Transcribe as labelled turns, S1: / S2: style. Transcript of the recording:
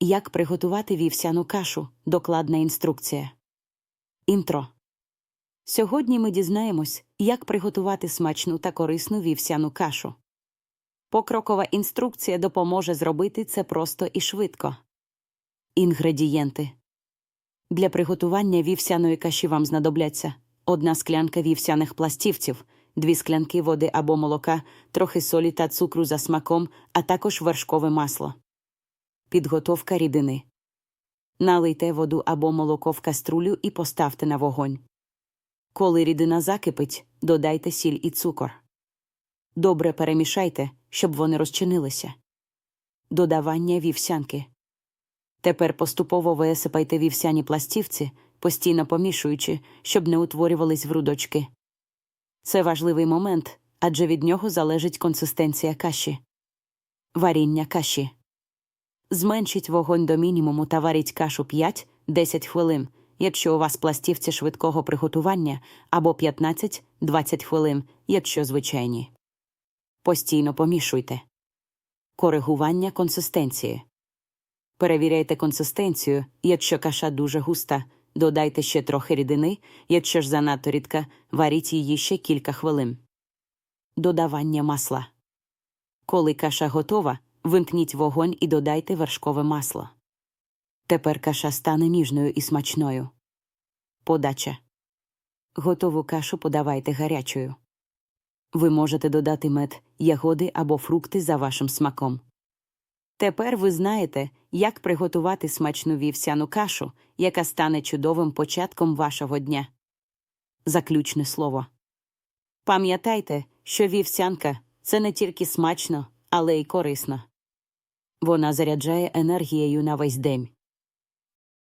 S1: Як приготувати вівсяну кашу? Докладна інструкція. Інтро. Сьогодні ми дізнаємось, як приготувати смачну та корисну вівсяну кашу. Покрокова інструкція допоможе зробити це просто і швидко. Інгредієнти для приготування вівсяної каші вам знадобляться одна склянка вівсяних пластівців, дві склянки води або молока, трохи солі та цукру за смаком, а також вершкове масло. Підготовка рідини. Налийте воду або молоко в каструлю і поставте на вогонь. Коли рідина закипить, додайте сіль і цукор. Добре перемішайте, щоб вони розчинилися. Додавання вівсянки. Тепер поступово висипайте вівсяні пластівці, постійно помішуючи, щоб не утворювались грудочки. Це важливий момент, адже від нього залежить консистенція каші. Варіння каші. Зменшіть вогонь до мінімуму та варіть кашу 5-10 хвилин, якщо у вас пластівці швидкого приготування, або 15-20 хвилин, якщо звичайні. Постійно помішуйте. Коригування консистенції. Перевіряйте консистенцію, якщо каша дуже густа, додайте ще трохи рідини, якщо ж занадто рідка, варіть її ще кілька хвилин. Додавання масла. Коли каша готова, вимкніть вогонь і додайте вершкове масло. Тепер каша стане ніжною і смачною. Подача. Готову кашу подавайте гарячою. Ви можете додати мед, ягоди або фрукти за вашим смаком. Тепер ви знаєте, як приготувати смачну вівсяну кашу, яка стане чудовим початком вашого дня. Заключне слово. Пам'ятайте, що вівсянка це не тільки смачно, але й корисна. Вона заряджає енергією на весь день.